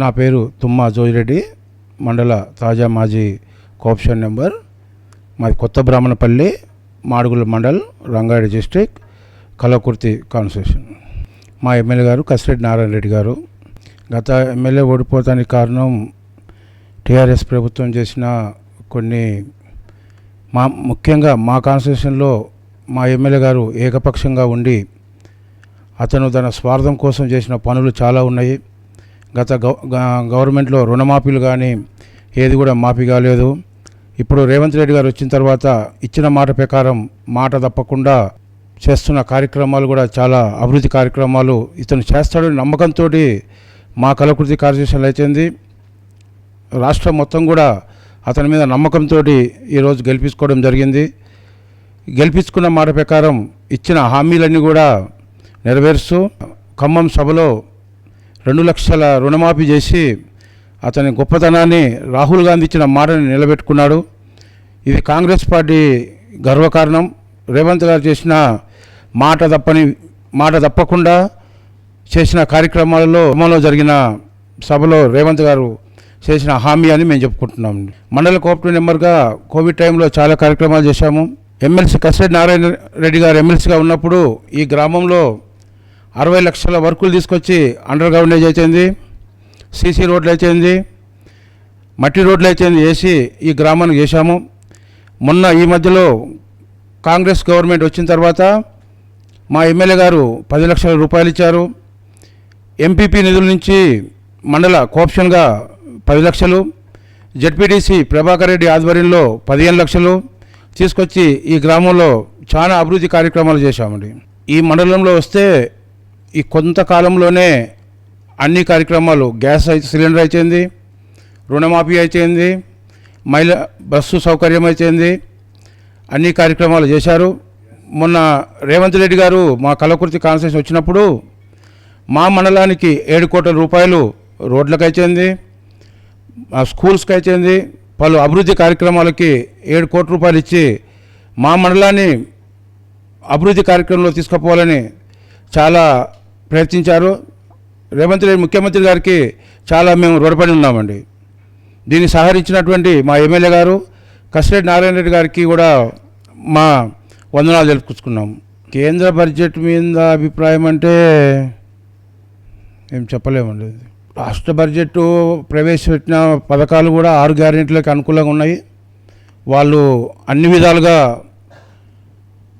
నా పేరు తుమ్మా జోజిరెడ్డి మండల తాజా మాజీ కోఆప్షన్ నెంబర్. మాది కొత్త బ్రాహ్మణపల్లి మాడుగుల మండల్ రంగారెడ్డి డిస్టిక్ కలకుర్తి కాన్స్టిట్యూషన్. మా ఎమ్మెల్యే గారు కసిరెడ్డి నారాయణ రెడ్డి గారు. గత ఎమ్మెల్యే ఓడిపోతానికి కారణం టీఆర్ఎస్ ప్రభుత్వం చేసిన కొన్ని మా ముఖ్యంగా మా కాన్స్టిట్యూషన్లో మా ఎమ్మెల్యే గారు ఏకపక్షంగా ఉండి అతను తన స్వార్థం కోసం చేసిన పనులు చాలా ఉన్నాయి. గత గ- గవర్నమెంట్లో రుణమాఫీలు కానీ ఏది కూడా మాఫీ కాలేదు. ఇప్పుడు రేవంత్ రెడ్డి గారు వచ్చిన తర్వాత ఇచ్చిన మాట ప్రకారం మాట తప్పకుండా చేస్తున్న కార్యక్రమాలు కూడా చాలా అభివృద్ధి కార్యక్రమాలు ఇతను చేస్తాడని నమ్మకంతో మా కలకృతి కార్యదర్శనలు అయితేంది. రాష్ట్రం మొత్తం కూడా అతని మీద నమ్మకంతో ఈరోజు గెలిపించుకోవడం జరిగింది. గెలిపించుకున్న మాట ప్రకారం ఇచ్చిన హామీలన్నీ కూడా నెరవేరుస్తూ ఖమ్మం సభలో రెండు లక్షల రుణమాఫీ చేసి అతని గొప్పతనాన్ని రాహుల్ గాంధీ ఇచ్చిన మాటని నిలబెట్టుకున్నాడు. ఇది కాంగ్రెస్ పార్టీ గర్వకారణం రేవంత్ గారు చేసిన మాట తప్పని మాట తప్పకుండా చేసిన కార్యక్రమాలలో ఖమ్మంలో జరిగిన సభలో రేవంత్ గారు చేసిన హామీ అని మేము చెప్పుకుంటున్నాం. మండల కోఆపరేటివ్ నెంబర్గా కోవిడ్ టైంలో చాలా కార్యక్రమాలు చేశాము. ఎమ్మెల్సీ కసిరెడ్డి నారాయణ రెడ్డి గారు ఎమ్మెల్సీగా ఉన్నప్పుడు ఈ గ్రామంలో అరవై లక్షల వర్కులు తీసుకొచ్చి అండర్ గ్రౌండేజ్ అయిపోయింది సీసీ రోడ్లు అయిపోయింది మట్టి రోడ్లు అయిపోయింది వేసి ఈ గ్రామానికి చేశాము. మొన్న ఈ మధ్యలో కాంగ్రెస్ గవర్నమెంట్ వచ్చిన తర్వాత మా ఎమ్మెల్యే గారు పది లక్షల రూపాయలు ఇచ్చారు. ఎంపీపీ నిధుల నుంచి మండల కోఆప్షన్గా పది లక్షలు జడ్పీటీసీ ప్రభాకర్ రెడ్డి ఆధ్వర్యంలో పదిహేను లక్షలు తీసుకొచ్చి ఈ గ్రామంలో చాలా అభివృద్ధి కార్యక్రమాలు చేశామండి. ఈ మండలంలో వస్తే ఈ కొంతకాలంలోనే అన్ని కార్యక్రమాలు గ్యాస్ సిలిండర్ అయిపోయింది రుణమాఫీ అయిపోయింది మహిళ బస్సు సౌకర్యం అయిపోయింది అన్ని కార్యక్రమాలు చేశారు. మొన్న రేవంత్ రెడ్డి గారు మా కలకుర్తి కాన్సెషన్ వచ్చినప్పుడు మా మండలానికి ఏడు కోట్ల రూపాయలు రోడ్లకు అయిపోయింది మా స్కూల్స్కి అయిపోయింది పలు అభివృద్ధి కార్యక్రమాలకి ఏడు కోట్ల రూపాయలు ఇచ్చి మా మండలాన్ని అభివృద్ధి కార్యక్రమంలో తీసుకుపోవాలని చాలా ప్రయత్నించారు. రేవంత్ రెడ్డి ముఖ్యమంత్రి గారికి చాలా మేము రుణపడి ఉన్నామండి. దీన్ని సహకరించినటువంటి మా ఎమ్మెల్యే గారు కసిరెడ్డి నారాయణ రెడ్డి గారికి కూడా మా వందనాలు తెలుపుకున్నాం కేంద్ర బడ్జెట్ మీద అభిప్రాయం అంటే ఏం చెప్పలేమండి. రాష్ట్ర బడ్జెట్ ప్రవేశపెట్టిన పథకాలు కూడా ఆరు గ్యారెంటీలకు అనుకూలంగా ఉన్నాయి. వాళ్ళు అన్ని విధాలుగా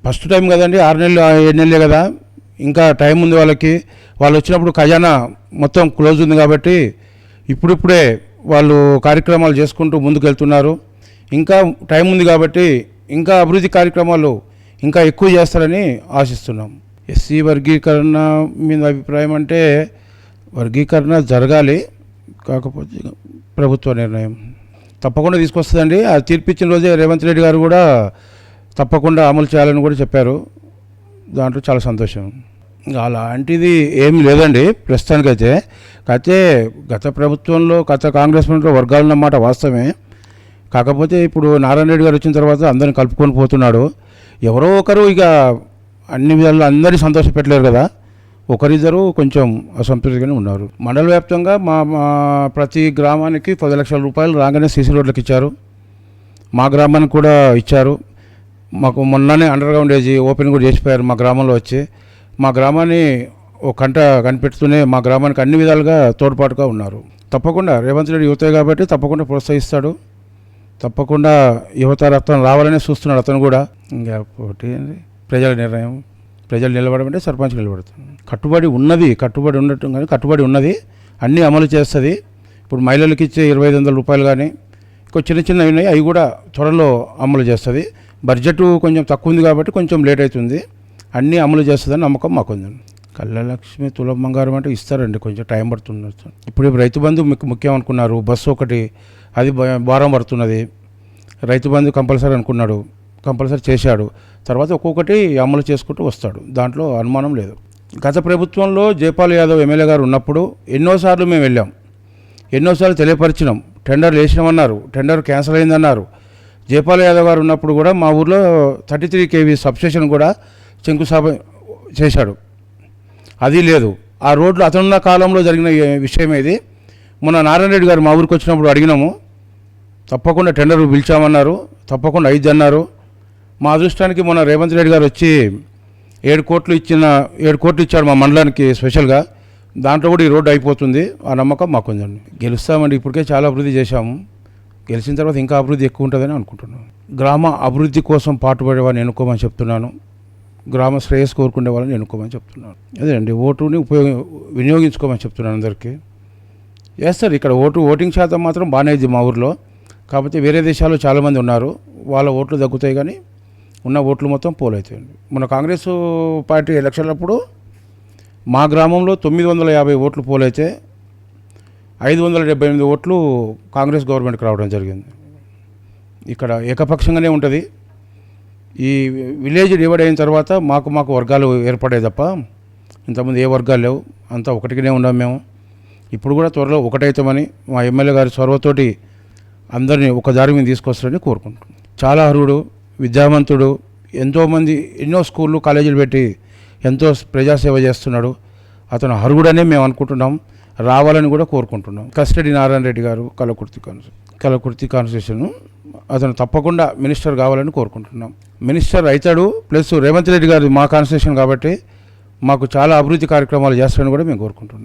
ఫస్ట్ టైం కదండి ఆరు నెలలు ఏడు నెలలే కదా. ఇంకా టైం ఉంది వాళ్ళకి. వాళ్ళు వచ్చినప్పుడు ఖజానా మొత్తం క్లోజ్ ఉంది కాబట్టి ఇప్పుడిప్పుడే వాళ్ళు కార్యక్రమాలు చేసుకుంటూ ముందుకెళ్తున్నారు. ఇంకా టైం ఉంది కాబట్టి ఇంకా అభివృద్ధి కార్యక్రమాలు ఇంకా ఎక్కువ చేస్తారని ఆశిస్తున్నాం. ఎస్సీ వర్గీకరణ మీద అభిప్రాయం అంటే వర్గీకరణ జరగాలి. కాకపోతే ప్రభుత్వ నిర్ణయం తప్పకుండా తీసుకొస్తుందండి. ఆ తీర్పిచ్చిన రోజే రేవంత్ రెడ్డి గారు కూడా తప్పకుండా అమలు చేయాలని కూడా చెప్పారు. దాంట్లో చాలా సంతోషం. అలాంటిది ఏం లేదండి. ప్రస్తుతానికైతే అయితే గత ప్రభుత్వంలో గత కాంగ్రెస్ ప్రభుత్వంలో వర్గాలు అన్నమాట వాస్తవమే. కాకపోతే ఇప్పుడు నారాయణ రెడ్డి గారు వచ్చిన తర్వాత అందరిని కలుపుకొని పోతున్నాడు. ఎవరో ఒకరు ఇక అన్ని విధాలు అందరినీ సంతోషపెట్టలేరు కదా. ఒకరిద్దరు కొంచెం అసంతృప్తిగానే ఉన్నారు. మండల వ్యాప్తంగా మా మా ప్రతి గ్రామానికి పది లక్షల రూపాయలు రాగానే సీసీ రోడ్లకు ఇచ్చారు. మా గ్రామానికి కూడా ఇచ్చారు. మాకు మొన్ననే అండర్ గ్రౌండ్ ఓపెన్ కూడా చేసిపోయారు మా గ్రామంలో వచ్చి. మా గ్రామాన్ని ఒక కంట కనిపెడుతూనే మా గ్రామానికి అన్ని విధాలుగా తోడ్పాటుగా ఉన్నారు. తప్పకుండా రేవంత్ రెడ్డి యువతే కాబట్టి తప్పకుండా ప్రోత్సహిస్తాడు. తప్పకుండా యువత రక్తం రావాలనే చూస్తున్నాడు అతను కూడా. ఇంకా ప్రజల నిర్ణయం. ప్రజలు నిలబడమంటే సర్పంచ్ నిలబడుతుంది కట్టుబడి ఉన్నది కట్టుబడి ఉండటం కానీ కట్టుబడి ఉన్నది అన్నీ అమలు చేస్తుంది. ఇప్పుడు మహిళలకు ఇచ్చే ఇరవై ఐదు వందల రూపాయలు కానీ ఇంకో చిన్న చిన్నవి ఉన్నాయి అవి కూడా త్వరలో అమలు చేస్తుంది. బడ్జెట్ కొంచెం తక్కువ ఉంది కాబట్టి కొంచెం లేట్ అవుతుంది అన్నీ అమలు చేస్తుందని నమ్మకం మాకుంది. కళ్యాణలక్ష్మి తులం బంగారం అంటే ఇస్తారండి కొంచెం టైం పడుతుంది. ఇప్పుడు రైతు బంధు మీకు ముఖ్యం అనుకున్నారు. బస్సు ఒకటి అది భారం పడుతున్నది. రైతు బంధు కంపల్సరీ అనుకున్నాడు. కంపల్సరీ చేశాడు. తర్వాత ఒక్కొక్కటి అమలు చేసుకుంటూ వస్తాడు. దాంట్లో అనుమానం లేదు. గత ప్రభుత్వంలో జయపాల్ యాదవ్ ఎమ్మెల్యే గారు ఉన్నప్పుడు ఎన్నోసార్లు మేము వెళ్ళాం. ఎన్నోసార్లు తెలియపరిచినాం. టెండర్ వేసినామన్నారు. టెండర్ క్యాన్సిల్ అయిందన్నారు. జయపాల్ యాదవ్ గారు ఉన్నప్పుడు కూడా మా ఊర్లో థర్టీ త్రీ కేవీ సబ్స్టేషన్ కూడా శంకుస్థాపన చేశాడు. అది లేదు. ఆ రోడ్లు అతనున్న కాలంలో జరిగిన విషయం ఇది మొన్న నారాయణ రెడ్డి గారు మా ఊరికి వచ్చినప్పుడు అడిగినాము. తప్పకుండా టెండర్ పిలిచామన్నారు. తప్పకుండా ఐదు అన్నారు. మా అదృష్టానికి మొన్న రేవంత్ రెడ్డి గారు వచ్చి ఏడు కోట్లు ఇచ్చిన ఏడు కోట్లు ఇచ్చాడు మా మండలానికి స్పెషల్గా. దాంట్లో కూడా ఈ రోడ్డు అయిపోతుంది. ఆ నమ్మకం మాకు ఉందండి గెలుస్తామండి. ఇప్పటికే చాలా అభివృద్ధి చేశాము. గెలిచిన తర్వాత ఇంకా అభివృద్ధి ఎక్కువ ఉంటుందని అనుకుంటున్నాను. గ్రామ అభివృద్ధి కోసం పాటుపడే వాళ్ళని ఎన్నుకోమని చెప్తున్నాను. గ్రామ శ్రేయస్ కోరుకునే వాళ్ళని ఎన్నుకోమని చెప్తున్నాను. అదేనండి ఓటుని ఉపయోగ వినియోగించుకోమని చెప్తున్నాను అందరికీ. సార్ ఇక్కడ ఓటు ఓటింగ్ శాతం మాత్రం బాగానే ఉంది మా ఊర్లో. కాకపోతే వేరే దేశాల్లో చాలామంది ఉన్నారు. వాళ్ళ ఓట్లు తగ్గుతాయి కానీ ఉన్న ఓట్లు మొత్తం పోలవుతాయండి మన కాంగ్రెస్ పార్టీ ఎలక్షన్లప్పుడు మా గ్రామంలో తొమ్మిది వందల యాభై ఓట్లు పోలైతే ఐదు వందల డెబ్బై ఎనిమిది ఓట్లు కాంగ్రెస్ గవర్నమెంట్కి రావడం జరిగింది. ఇక్కడ ఏకపక్షంగానే ఉంటుంది. ఈ విలేజ్ డివైడ్ అయిన తర్వాత మాకు మాకు వర్గాలు ఏర్పడాయి తప్ప ఇంతకుముందు ఏ వర్గాలు లేవు. అంతా ఒకటిగానే ఉన్నాం మేము. ఇప్పుడు కూడా త్వరలో ఒకటైతామని మా ఎమ్మెల్యే గారి చొరవతోటి అందరినీ ఒక దారి మీద తీసుకొస్తారని కోరుకుంటున్నాను చాలా అర్హుడు విద్యావంతుడు ఎంతోమంది ఎన్నో స్కూళ్ళు కాలేజీలు పెట్టి ఎంతో ప్రజాసేవ చేస్తున్నాడు. అతను అర్హుడనే మేము అనుకుంటున్నాం. రావాలని కూడా కోరుకుంటున్నాం. కస్టడీ నారాయణ రెడ్డి గారు కలకుర్తి కాన్స్ కలకుర్తి కాన్స్టిట్యూషన్ అతను తప్పకుండా మినిస్టర్ కావాలని కోరుకుంటున్నాం. మినిస్టర్ అవుతాడు ప్లస్ రేవంత్ రెడ్డి గారు మా కాన్స్టిట్యూషన్ కాబట్టి మాకు చాలా అభివృద్ధి కార్యక్రమాలు చేస్తారని కూడా మేము కోరుకుంటున్నాం.